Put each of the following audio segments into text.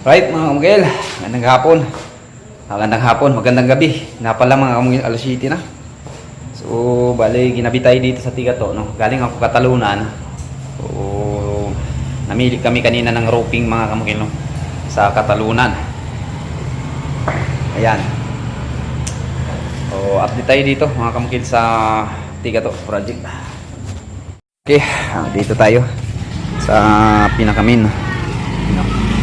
Right mga kamugil, magandang hapon. Magandang hapon, magandang gabi. Na pala mga kamugil, alas 7 na. So, bali, ginabi tayo dito sa tiga to, no? Galing ako katalunan. So, namili kami kanina ng roping mga kamugil, no? Sa katalunan. Ayan. So, update tayo dito mga kamugil sa tiga to project. Okay, ah, dito tayo sa pinakamin. No?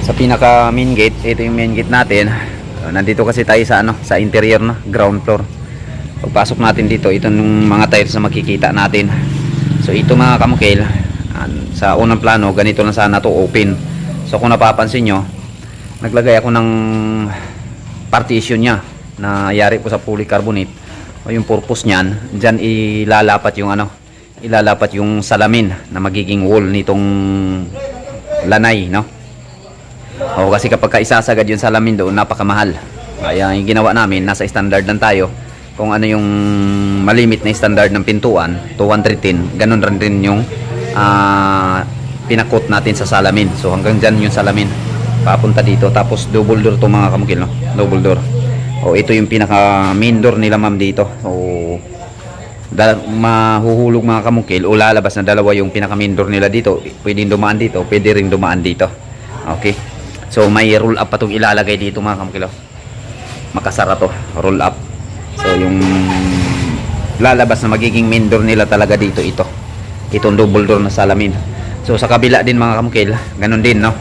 Sa pinaka main gate ito yung main gate natin. Uh, nandito kasi tayo sa ano sa interior no? Ground floor. Pagpasok natin dito ito yung mga tiles na makikita natin. So ito mga kamukil an- sa unang plano ganito lang sana to open. So kung napapansin nyo naglagay ako ng partition nya na yari po sa polycarbonate. O yung purpose nyan dyan ilalapat yung ano ilalapat yung salamin na magiging wall nitong lanay no Oo, kasi kapag ka isasagad yung salamin doon, napakamahal. Kaya yung ginawa namin, nasa standard lang tayo. Kung ano yung malimit na standard ng pintuan, 210, ganun rin rin yung ah, pinakot natin sa salamin. So hanggang dyan yung salamin, papunta dito. Tapos double door to mga kamukil, no? Double door. O ito yung pinaka main door nila ma'am dito. O mahuhulog mga kamukil o lalabas na dalawa yung pinaka main door nila dito. Pwedeng dumaan dito, pwede ring dumaan dito. Okay. So may roll up pa itong ilalagay dito mga kamukilo. Makasara to, roll up. So yung lalabas na magiging main door nila talaga dito ito. Itong double door na salamin. So sa kabila din mga kamukil, ganun din no.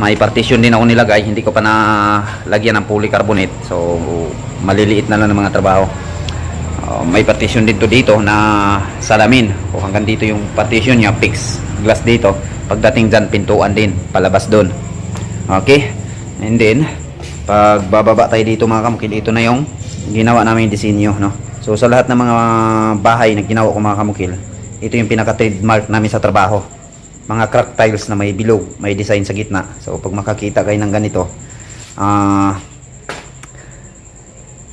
May partition din ako nilagay, hindi ko pa na lagyan ng polycarbonate. So maliliit na lang ng mga trabaho. Uh, may partition din to dito na salamin. O hanggang dito yung partition niya, fix glass dito. Pagdating dyan, pintuan din, palabas doon. Okay? And then, pag bababa tayo dito mga kamukil, ito na yung ginawa namin disenyo, no? So, sa lahat ng mga bahay na ginawa ko mga kamukil, ito yung pinaka-trademark namin sa trabaho. Mga crack tiles na may bilog, may design sa gitna. So, pag makakita kayo ng ganito, ah,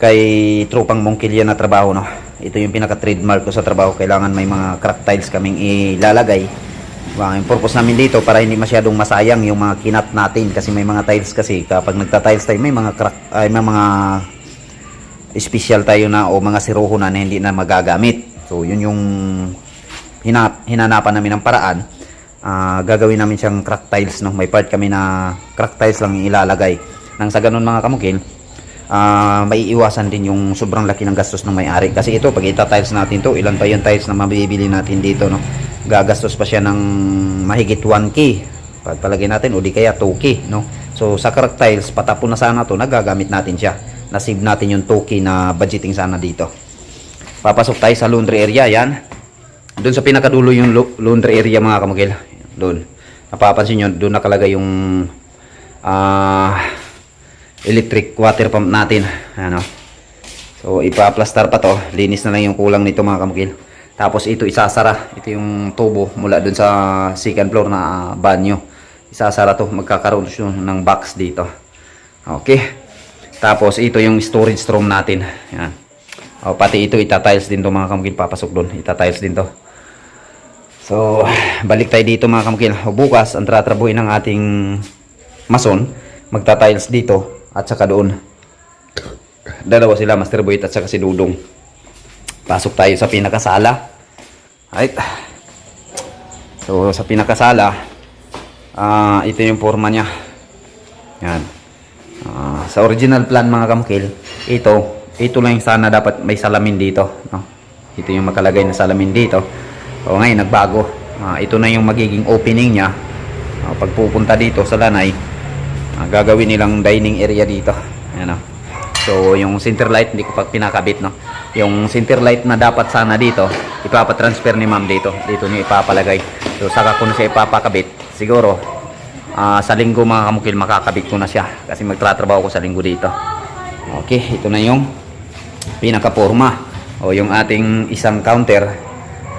kay tropang Mongkilya na trabaho no. Ito yung pinaka trademark ko sa trabaho. Kailangan may mga crack tiles kaming ilalagay. Well, yung purpose namin dito para hindi masyadong masayang yung mga kinat natin kasi may mga tiles kasi kapag nagta-tiles tayo may mga crack ay may mga special tayo na o mga siruho na, na hindi na magagamit. So yun yung hina, hinanapan namin ng paraan. Ah, gagawin namin siyang crack tiles no. May part kami na crack tiles lang ilalagay. Nang sa ganun mga kamukil, ah may iwasan din yung sobrang laki ng gastos ng may-ari. Kasi ito, pag ita-tiles natin to, ilan pa yung tiles na mabibili natin dito, no? Gagastos pa siya ng mahigit 1K. Pagpalagay natin, o di kaya 2K, no? So, sa crack tiles, patapon na sana to, nagagamit natin siya. Nasave natin yung 2K na budgeting sana dito. Papasok tayo sa laundry area, yan. Doon sa pinakadulo yung laundry area, mga kamukil. Doon. Napapansin nyo, doon nakalagay yung ah electric water pump natin. Ano? So, ipa-plaster pa to. Linis na lang yung kulang nito mga kamukil. Tapos ito isasara. Ito yung tubo mula dun sa second floor na banyo. Isasara to. Magkakaroon siya ng box dito. Okay. Tapos ito yung storage room natin. Yan. O, pati ito itatiles din to mga kamukil. Papasok dun. Itatiles din to. So, balik tayo dito mga kamukil. Bukas, ang tratrabuhin ng ating mason, magta-tiles dito at saka doon. Dalawa sila, Master Boy at saka si Dudong. Pasok tayo sa pinakasala. Right. So, sa pinakasala, ah ito yung forma niya. Yan. Ah, sa original plan mga kamukil, ito, ito lang sana dapat may salamin dito. No? Ito yung makalagay na salamin dito. O ngayon, nagbago. Ah, ito na yung magiging opening niya. Ah, pag pupunta dito sa lanay, ah, gagawin nilang dining area dito. Ayan o. So, yung center light, hindi ko pa pinakabit, no? Yung center light na dapat sana dito, ipapatransfer ni ma'am dito. Dito niyo ipapalagay. So, saka ko na siya ipapakabit. Siguro, ah, sa linggo mga kamukil, makakabit ko na siya. Kasi magtratrabaho ko sa linggo dito. Okay, ito na yung pinaka-forma. O yung ating isang counter.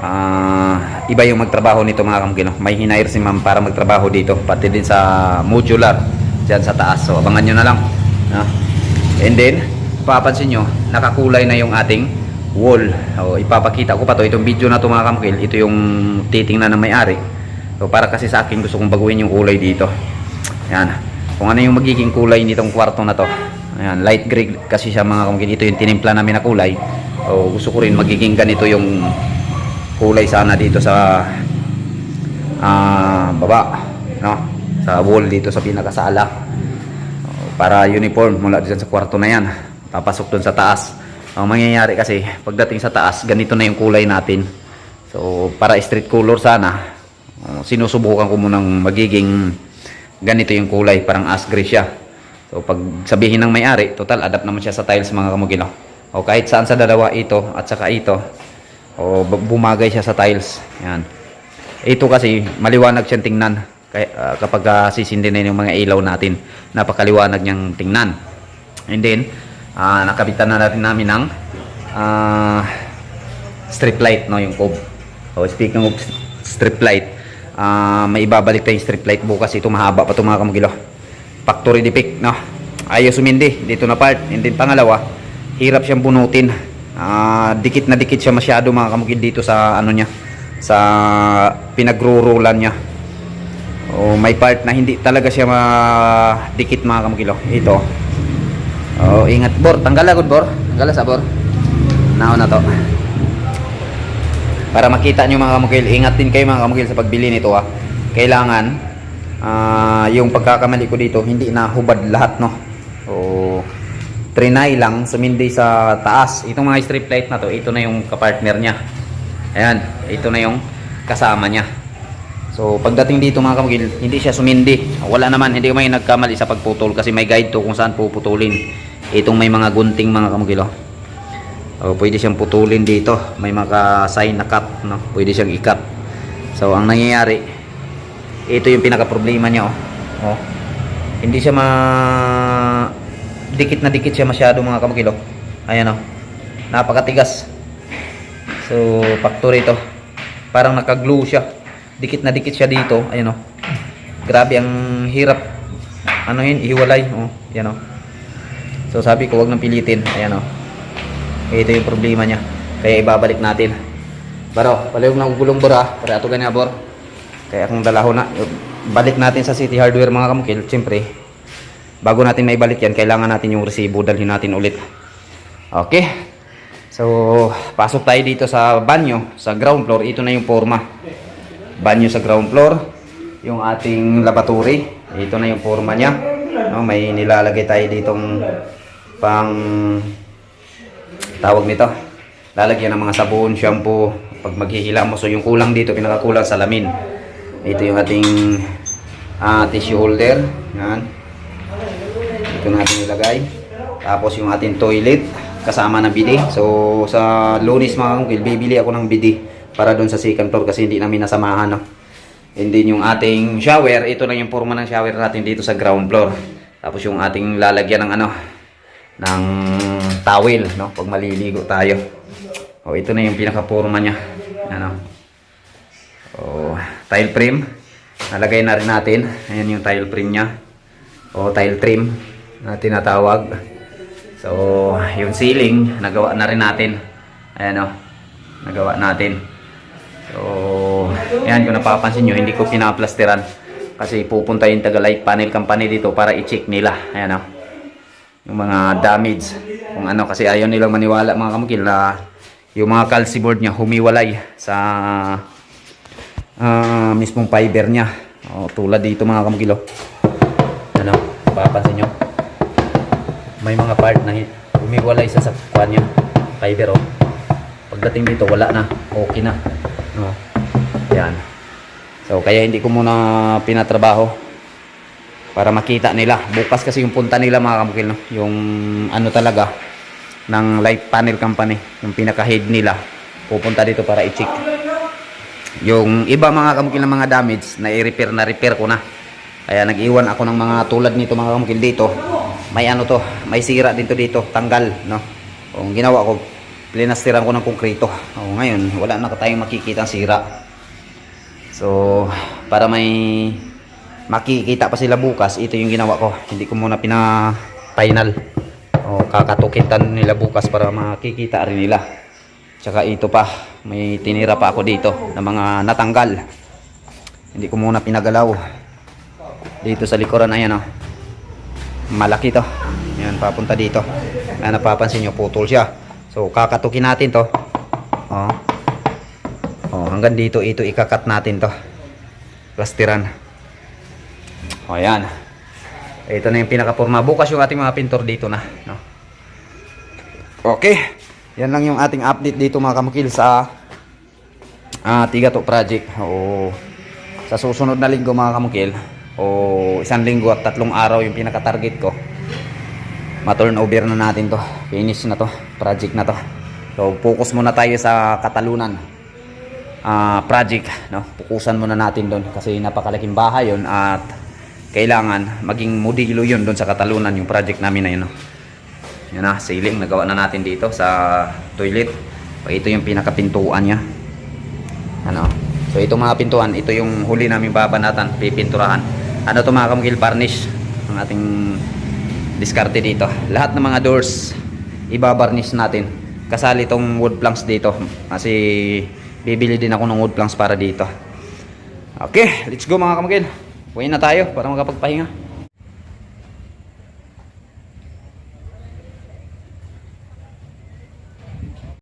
Ah, iba yung magtrabaho nito mga kamukil. May hinire si ma'am para magtrabaho dito. Pati din sa modular. Diyan sa taas. So, abangan nyo na lang. No? And then, papansin nyo, nakakulay na yung ating wall. O, ipapakita ko pa to. Itong video na to mga kamukil. Ito yung titingnan ng may-ari. So, para kasi sa akin, gusto kong baguhin yung kulay dito. Yan. Kung ano yung magiging kulay nitong kwarto na to. Ayan, light gray kasi siya mga kamukil. Ito yung tinimpla namin na kulay. O gusto ko rin magiging ganito yung kulay sana dito sa ah baba, no? Sa wall dito sa pinakasala. O, Para uniform mula dyan sa kwarto na yan. Papasok dun sa taas. Ang mangyayari kasi, pagdating sa taas, ganito na yung kulay natin. So, para street color sana, o, sinusubukan ko munang magiging ganito yung kulay, parang ash gray siya. So, pag sabihin ng may-ari, total, adapt naman siya sa tiles mga kamugilo. O kahit saan sa dalawa ito at saka ito, o bu- bumagay siya sa tiles. Yan. Ito kasi, maliwanag siyang tingnan. Kaya, ah, kapag ah, sisindi na yung mga ilaw natin, napakaliwanag niyang tingnan. And then, ah, nakabitan na natin namin ng ah, strip light, no, yung cob. Oh, speaking of strip light, ah, may ibabalik tayong strip light bukas. Ito mahaba pa ito mga kamagilo. Factory defect, no. Ayos sumindi dito na part. And then pangalawa, hirap siyang bunutin. Ah, dikit na dikit siya masyado mga kamagil dito sa ano niya, sa pinagrurulan niya. Oh, may part na hindi talaga siya madikit mga kamagilo. Ito. Oh, ingat bor, tanggal agad bor. Tanggal sa bor. Naon na to. Para makita nyo mga kamukil, ingat din kayo mga kamukil sa pagbili nito ah. Kailangan ah, yung pagkakamali ko dito, hindi na hubad lahat no. So, trinay lang, sumindi sa taas. Itong mga strip light na to, ito na yung kapartner niya. Ayan, ito na yung kasama niya. So, pagdating dito mga kamukil, hindi siya sumindi. Wala naman, hindi may nagkamali sa pagputol kasi may guide to kung saan puputulin. Itong may mga gunting mga kamukil oh. O, pwede siyang putulin dito. May maka-sign na cut, no? Pwede siyang i-cut. So, ang nangyayari, ito yung pinaka-problema niya, oh. oh. Hindi siya ma... Dikit na dikit siya masyado, mga kamukilo. Ayan, oh. Napakatigas. So, factory ito. Parang naka-glue siya. Dikit na dikit siya dito. Ayan, oh. Grabe, ang hirap. Ano yun? Ihiwalay. Oh, yan, oh. So, sabi ko, wag nang pilitin. Ayan, oh. Ito yung problema niya. Kaya ibabalik natin. Baro, palayog na gulong bora. Para ato ganyan bor. Kaya kung dalahon na. Balik natin sa City Hardware mga kamukil. Siyempre, bago natin maibalik yan, kailangan natin yung resibo. Dalhin natin ulit. Okay. So, pasok tayo dito sa banyo. Sa ground floor. Ito na yung forma. Banyo sa ground floor. Yung ating laboratory. Ito na yung forma niya. No, may nilalagay tayo ditong pang tawag nito. Lalagyan ng mga sabon, shampoo. Pag maghihila mo so yung kulang dito pinakakulang salamin. Ito yung ating ah, tissue holder. Yan. Ito natin ilagay. Tapos yung ating toilet kasama ng bidi so sa lunis mga kungkil bibili ako ng bidi para doon sa second floor kasi hindi namin nasamahan no? and then yung ating shower ito lang yung forma ng shower natin dito sa ground floor. Tapos yung ating lalagyan ng ano ng towel no? Pag maliligo tayo. O ito na yung pinaka-forma niya. Ano? O tile frame. Nalagay na rin natin. Ayan yung tile frame niya. O tile trim na tinatawag. So yung ceiling nagawa na rin natin. Ayan o nagawa natin so ayan kung napapansin nyo hindi ko pinaplasteran kasi pupunta yung taga light panel company dito para i-check nila. Ayan o yung mga damage kung ano kasi ayaw nilang maniwala mga kamukil na yung mga calci board niya humiwalay sa ah, mismong fiber niya. O, tulad dito mga kamukilo ano papansin nyo. May mga part na humiwalay sa sakwan niya. Fiber o pagdating dito wala na. Okay na no? yan so kaya hindi ko muna pinatrabaho para makita nila. Bukas kasi yung punta nila mga kamukil, no? yung ano talaga ng light panel company, yung pinaka-head nila. Pupunta dito para i-check. Yung iba mga kamukil ng mga damage na i-repair na repair ko na. Kaya nag-iwan ako ng mga tulad nito mga kamukil dito. May ano to, may sira dito dito, tanggal, no. Kung ginawa ko, plinastiran ko ng konkreto. O ngayon, wala na tayong makikita sira. So, para may makikita pa sila bukas, ito yung ginawa ko. Hindi ko muna pina-final. O, kakatukitan nila bukas para makikita rin nila. Tsaka ito pa, may tinira pa ako dito ng mga natanggal. Hindi ko muna pinagalaw. Dito sa likuran, ayan oh. Malaki to. Ayan, papunta dito. Ayan, napapansin nyo, putol siya. So, kakatukin natin to. Oh. Oh, hanggang dito, ito ikakat natin to. Plastiran. O, ayan. Ito na yung pinakapurma. Bukas yung ating mga pintor dito na. No? Okay. Yan lang yung ating update dito mga kamukil sa ah, Tigato Project. O, sa susunod na linggo mga kamukil, o isang linggo at tatlong araw yung pinaka-target ko. Ma-turn over na natin to. Finish na to. Project na to. So, focus muna tayo sa Katalunan ah, project. No? Pukusan muna natin doon kasi napakalaking bahay yon at kailangan maging modelo yun doon sa Katalunan yung project namin na yun. No? Yan na, ceiling. Nagawa na natin dito sa toilet. So, ito yung pinakapintuan niya. Ano? So, ito mga pintuan, ito yung huli namin babanatan, pipinturahan. Ano to mga kamukil varnish ang ating diskarte dito. Lahat ng mga doors, ibabarnish natin. Kasali itong wood planks dito. Kasi bibili din ako ng wood planks para dito. Okay, let's go mga kamukil. Uwi na tayo para makapagpahinga.